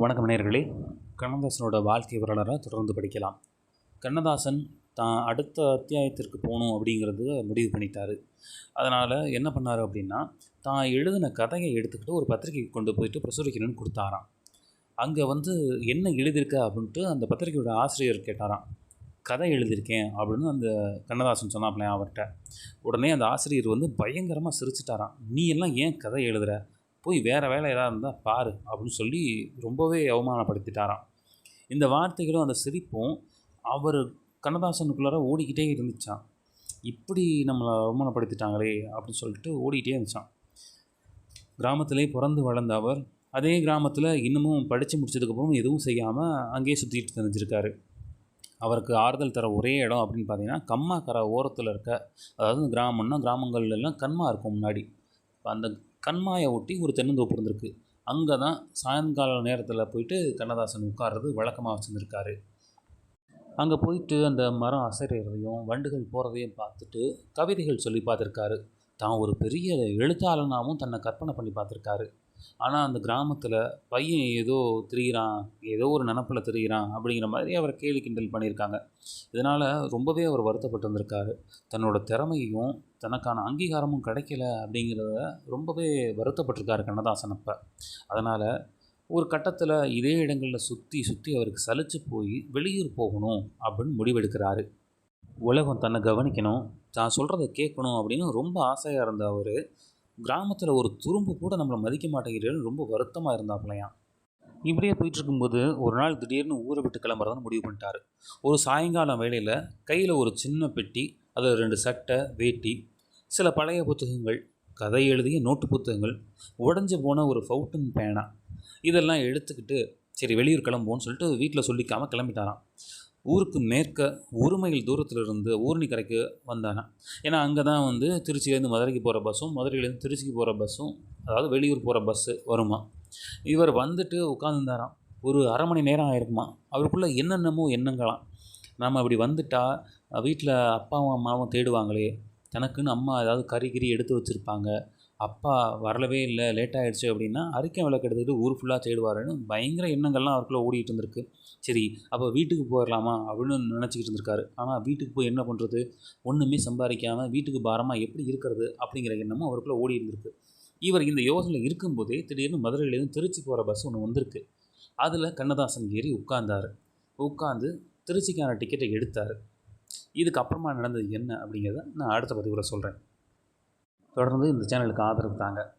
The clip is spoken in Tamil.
வணக்கம் நேர்களே கண்ணதாசனோட வாழ்க்கை வரலாறை தொடர்ந்து படிக்கலாம். கண்ணதாசன் தான் அடுத்த அத்தியாயத்திற்கு போகணும் அப்படிங்கிறது முடிவு பண்ணிட்டாரு. அதனால் என்ன பண்ணார் அப்படின்னா தான் எழுதின கதையை எடுத்துக்கிட்டு ஒரு பத்திரிக்கைக்கு கொண்டு போயிட்டு பிரசுரிக்கணும்னு கொடுத்தாராம். அங்கே வந்து என்ன எழுதியிருக்க? அப்படின்ட்டு அந்த பத்திரிக்கையோட ஆசிரியர் கேட்டாராம். கதை எழுதியிருக்கேன் அப்படின்னு அந்த கண்ணதாசன் சொன்னாப்லையா அவர்கிட்ட. உடனே அந்த ஆசிரியர் வந்து பயங்கரமாக சிரிச்சிட்டாராம். நீ எல்லாம் ஏன் கதை எழுதுற? போய் வேறு வேலை ஏதாவது இருந்தால் பாரு அப்படின்னு சொல்லி ரொம்பவே அவமானப்படுத்திட்டாராம். இந்த வார்த்தைகளும் அந்த சிரிப்பும் அவர் கண்ணதாசனுக்குள்ளார ஓடிக்கிட்டே இருந்துச்சான் இப்படி நம்மளை அவமானப்படுத்திட்டாங்களே அப்படின்னு சொல்லிட்டு ஓடிக்கிட்டே இருந்துச்சான் கிராமத்திலே பிறந்து வளர்ந்த அவர் அதே கிராமத்தில் இன்னமும் படித்து முடிச்சதுக்கப்புறம் எதுவும் செய்யாமல் அங்கேயே சுற்றிட்டு தெரிஞ்சிருக்காரு அவருக்கு ஆறுதல் தர ஒரே இடம் அப்படின்னு பார்த்தீங்கன்னா கம்மா கரை ஓரத்தில் இருக்க அதாவது கிராமம்னா கிராமங்கள்லாம் எல்லாம் கண்மா இருக்கும் முன்னாடி. அந்த கண்மாயை ஒட்டி ஒரு தென்னந்தோப்பு இருந்திருக்கு. அங்கே தான் சாயங்கால நேரத்தில் போயிட்டு கண்ணதாசன் உட்கார்றது வழக்கமாக வச்சுருந்துருக்காரு. அங்கே போயிட்டு அந்த மரம் அசைறதையும் வண்டுகள் போகிறதையும் பார்த்துட்டு கவிதைகள் சொல்லி பார்த்துருக்காரு. தான் ஒரு பெரிய எழுத்தாளனாகவும் தன்னை கற்பனை பண்ணி பார்த்துருக்காரு. ஆனால் அந்த கிராமத்தில் பையன் ஏதோ திரியிறான் ஏதோ ஒரு நினப்பில் திரியிறான் அப்படிங்கிற மாதிரி அவரை கேலி கிண்டல் பண்ணியிருக்காங்க. இதனால் ரொம்பவே அவர் வருத்தப்பட்டு வந்திருக்காரு. தன்னோட திறமையும் தனக்கான அங்கீகாரமும் கிடைக்கல அப்படிங்கிறத ரொம்பவே வருத்தப்பட்டிருக்காரு கண்ணதாசன் அப்போ. அதனால் ஒரு கட்டத்தில் இதே இடங்களில் சுற்றி சுற்றி அவருக்கு சலிச்சு போய் வெளியூர் போகணும் அப்படின்னு முடிவெடுக்கிறாரு. உலகம் தன்னை கவனிக்கணும். தான் சொல்கிறத கேட்கணும் அப்படின்னு ரொம்ப ஆசையாக இருந்த அவர். கிராமத்தில் ஒரு துரும்பு கூட நம்மளை மதிக்க மாட்டேங்கிறேன்னு ரொம்ப வருத்தமாக இருந்தாப்புலையாம் இப்படியே போயிட்டு இருக்கும்போது ஒரு நாள் திடீர்னு ஊரை விட்டு கிளம்புறதுன்னு முடிவு பண்ணிட்டாரு. ஒரு சாயங்காலம் வேளையில் கையில் ஒரு சின்ன பெட்டி அதில் ரெண்டு சட்டை வேட்டி சில பழைய புத்தகங்கள் கதை எழுதிய நோட்டு புத்தகங்கள் உடஞ்சி போன ஒரு ஃபவுட்டன் பேனா. இதெல்லாம் எடுத்துக்கிட்டு சரி வெளியூர் கிளம்புவோன்னு சொல்லிட்டு வீட்டில் சொல்லிக்காமல் கிளம்பிட்டாராம். ஊருக்கு மேற்க ஒரு மைல் தூரத்தில் இருந்து ஊர்னிக்கரைக்கு வந்தாங்க. ஏன்னா அங்கே தான் வந்து திருச்சியிலேருந்து மதுரைக்கு போகிற பஸ்ஸும் மதுரையிலேருந்து திருச்சிக்கு போகிற பஸ்ஸும் அதாவது வெளியூர் போகிற பஸ்ஸு வருமா? இவர் வந்துட்டு உட்காந்துருந்தாராம் ஒரு அரை மணி நேரம் ஆயிருக்குமா? அவருக்குள்ளே என்னென்னமோ எண்ணங்களாம். நம்ம இப்படி வந்துட்டால் வீட்டில் அப்பாவும் அம்மாவும் தேடுவாங்களே தனக்குன்னு அம்மா ஏதாவது கறி கிரி எடுத்து வச்சுருப்பாங்க. அப்பா வரலவே இல்லை லேட் ஆகிடுச்சு அப்படின்னா அரிக்கை விளக்கு எடுத்துக்கிட்டு ஊர் ஃபுல்லாக தேடுவாருன்னு பயங்கர எண்ணங்கள்லாம் அவருக்குள்ளே ஓடிட்டு இருந்திருக்கு. சரி அப்போ வீட்டுக்கு போயிடலாமா அப்படின்னு நினச்சிக்கிட்டு இருந்திருக்காரு. ஆனால் வீட்டுக்கு போய் என்ன பண்ணுறது ஒன்றுமே சம்பாதிக்காமல் வீட்டுக்கு பாரமாக எப்படி இருக்கிறது அப்படிங்கிற எண்ணமும் அவருக்குள்ளே ஓடி இருந்திருக்கு. இவர் இந்த யோசனை இருக்கும்போதே திடீர்னு மதுரையிலேருந்து திருச்சி போகிற பஸ் ஒன்று வந்திருக்கு. அதில் கண்ணதாசன் ஏறி உட்கார்ந்தார். உட்காந்து திருச்சிக்கான டிக்கெட்டை எடுத்தார். இதுக்கப்புறமா நடந்தது என்ன அப்படிங்கிறத நான் அடுத்த பதிவில் சொல்கிறேன் தொடர்ந்து இந்த சேனலுக்கு ஆதரவு தாங்க.